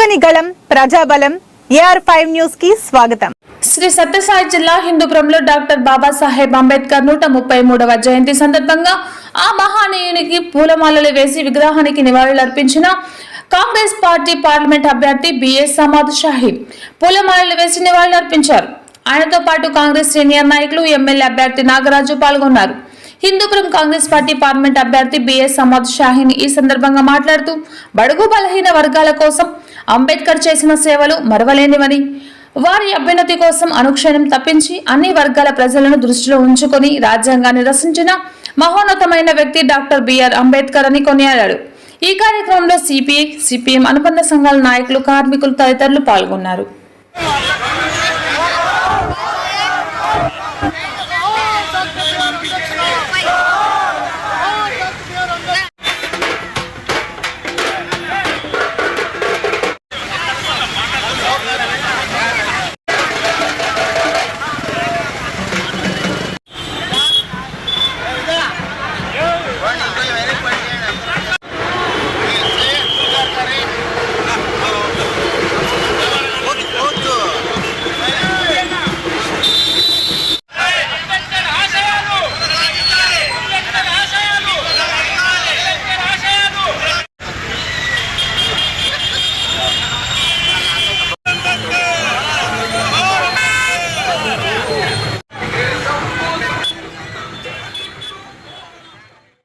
చెరగని గళం ప్రజాబలం AR five న్యూస్కి స్వాగతం. శ్రీ సత్యసాయి జిల్లా హిందూపురంలో డాక్టర్ బాబాసాహెబ్ అంబేద్కర్ నూట ముప్పై మూడవ జయంతి సందర్భంగా ఆ మహానీయునికి పూలమాలలు వేసి విగ్రహానికి నివాళులర్పించిన కాంగ్రెస్ పార్టీ పార్లమెంట్ అభ్యర్థి బిఎస్ సమాద్ షాహీ పూలమాలలు వేసి నివాళులర్పించారు ఆయనతో పాటు కాంగ్రెస్ సీనియర్ నాయకులు ఎమ్మెల్యే అభ్యర్థి నాగరాజు పాల్గొన్నారు. హిందూపురం కాంగ్రెస్ పార్టీ పార్లమెంట్ అభ్యర్థి బిఎస్ సమాద్ షాహీన్ ఈ సందర్భంగా మాట్లాడుతూ బడుగు బలహీన వర్గాల కోసం అంబేద్కర్ చేసిన సేవలు మరవలేనివని వారి అభ్యున్నతి కోసం అనుక్షణం తప్పించి అన్ని వర్గాల ప్రజలను దృష్టిలో ఉంచుకొని రాజ్యాంగాన్ని రచించిన మహోన్నతమైన వ్యక్తి డాక్టర్ బిఆర్ అంబేద్కర్ అని కొనియాడాడు. ఈ కార్యక్రమంలో సిపిఐ సిపిఎం అనుబంధ సంఘాల నాయకులు కార్మికులు తదితరులు పాల్గొన్నారు.